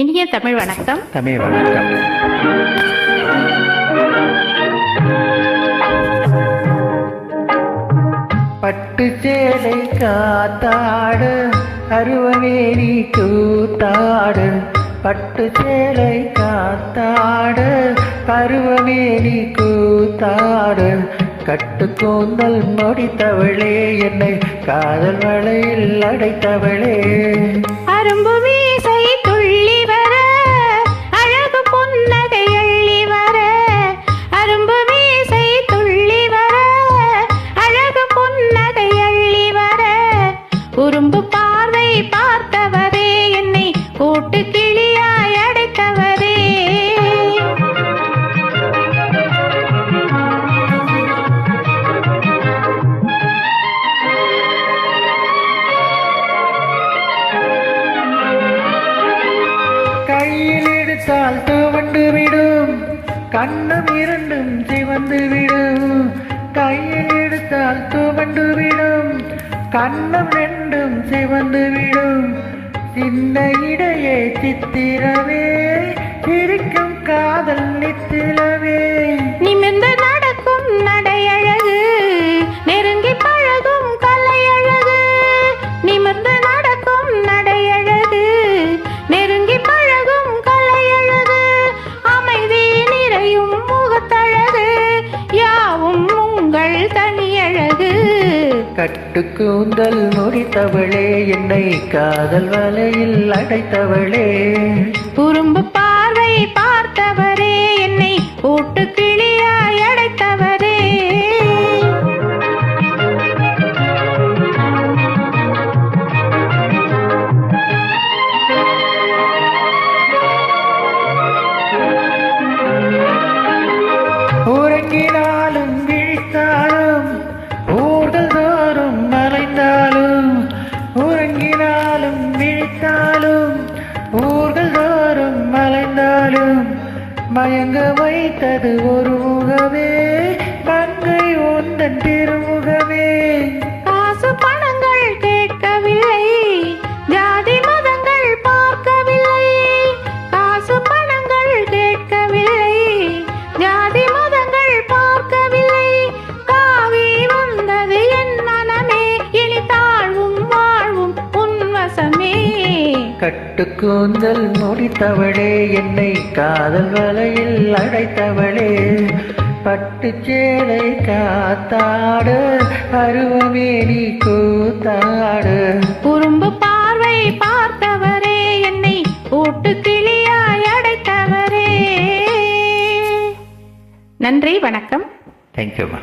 இனிய தமிழ் வணக்கம். தமிழ் வணக்கம். பட்டு சேலை காத்தாடு அருவமேனி கூத்தாடு பட்டு சேலை காத்தாடு பருவமேனி கூத்தாடு. கட்டு கூந்தல் முடித்தவளே என்னை காதல் வளையில் அடைத்தவளே. அரும்பு உரும்பு பார்வை பார்த்தவரே என்னை கூட்டு கிளியாய் அடைத்தவரே. கையில் எடுத்தால் துவண்டு விடும் கண்ணம் இரண்டும் சிவந்து விடும். கையில் எடுத்தால் துவண்டு விடும் கண்ணம் ரெண்டும் சிவந்து விடும் சின்ன இடையே சித்திரவே கட்டு கூந்தல் முடித்தவளே என்னை காதல் வலையில் அடைத்தவளே. மயங்க வைத்தது ஒரு முகமே. கங்கை உந்தன் திரு கட்டு கூந்தல் முடித்தவளே என்னை காதல் வலையில் அடைத்தவளே. பட்டு சேலை காத்தாடு அருவமே நீ கூத்தாடு. குறும்பு பார்வை பார்த்தவரே என்னை கூட்டு கிளியாய் அடைத்தவரே. நன்றி வணக்கம். தேங்க்யூம்மா